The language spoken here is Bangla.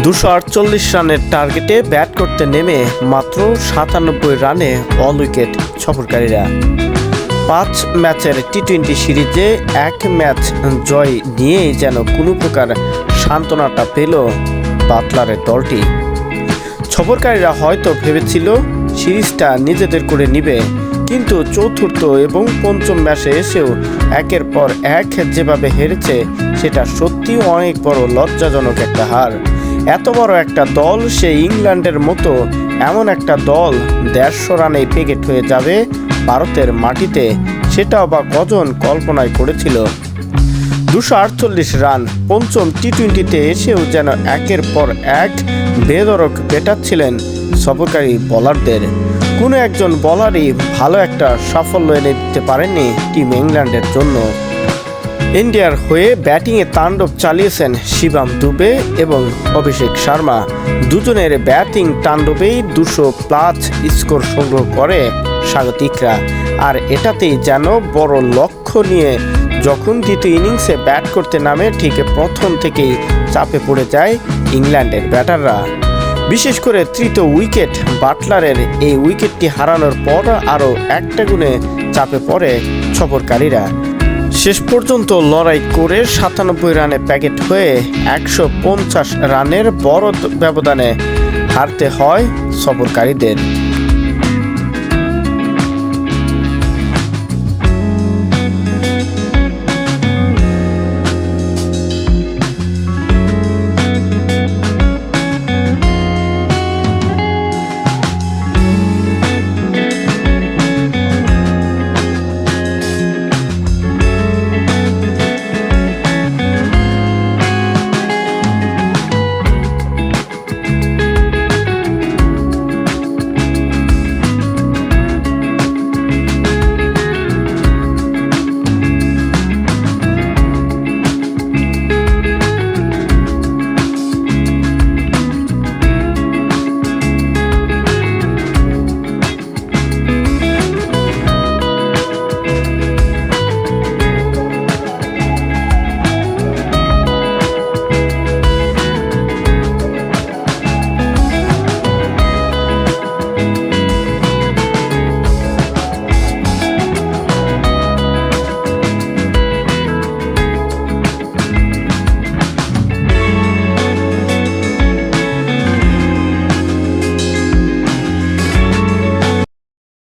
দুশো আটচল্লিশ রানের টার্গেটে ব্যাট করতে নেমে মাত্র সাতানব্বই রানে অল উইকেট সফরকারীরা। পাঁচ ম্যাচের টি টোয়েন্টি সিরিজে এক ম্যাচ জয় নিয়েই যেন কোনো প্রকার সান্ত্বনাটা পেল বাতলারের দলটি। সফরকারীরা হয়তো ভেবেছিল, সিরিজটা নিজেদের করে নিবে। কিন্তু চতুর্থ এবং পঞ্চম ম্যাচে এসেও একের পর এক যেভাবে হেরেছে, সেটা সত্যি অনেক বড় লজ্জাজনক একটা হার। এত বড় একটা দল সে ইংল্যান্ডের মতো এমন একটা দল দেড়শো রানে পেকেট হয়ে যাবে ভারতের মাটিতে, সেটাও বা কজন কল্পনায় করেছিল। দুশো আটচল্লিশ রান, পঞ্চম টি টোয়েন্টিতে এসেও যেন একের পর এক বেদরক পেটাচ্ছিলেন সফরকারী বলারদের। কোনো একজন বলারই ভালো একটা সাফল্য এনে দিতে পারেননি টিম ইংল্যান্ডের জন্য। ইন্ডিয়ার হয়ে ব্যাটিংয়ে তাণ্ডব চালিয়েছেন শিবাম দুবে এবং অভিষেক শর্মা। দুজনের ব্যাটিং তাণ্ডবেই দুশো প্লাস স্কোর সংগ্রহ করে স্বাগতিকরা। আর এটাতেই যেন বড় লক্ষ্য নিয়ে যখন দ্বিতীয় ইনিংসে ব্যাট করতে নামে, ঠিক প্রথম থেকেই চাপে পড়ে যায় ইংল্যান্ডের ব্যাটাররা। বিশেষ করে তৃতীয় উইকেট বাটলারের এই উইকেটটি হারানোর পর আরও একটা গুণে চাপে পড়ে সফরকারীরা শেষ পর্যন্ত লড়াই করে সাতানব্বই রানে প্যাকেট হয়ে একশো পঞ্চাশ রানের বড় ব্যবধানে হারতে হয় সফরকারীদের।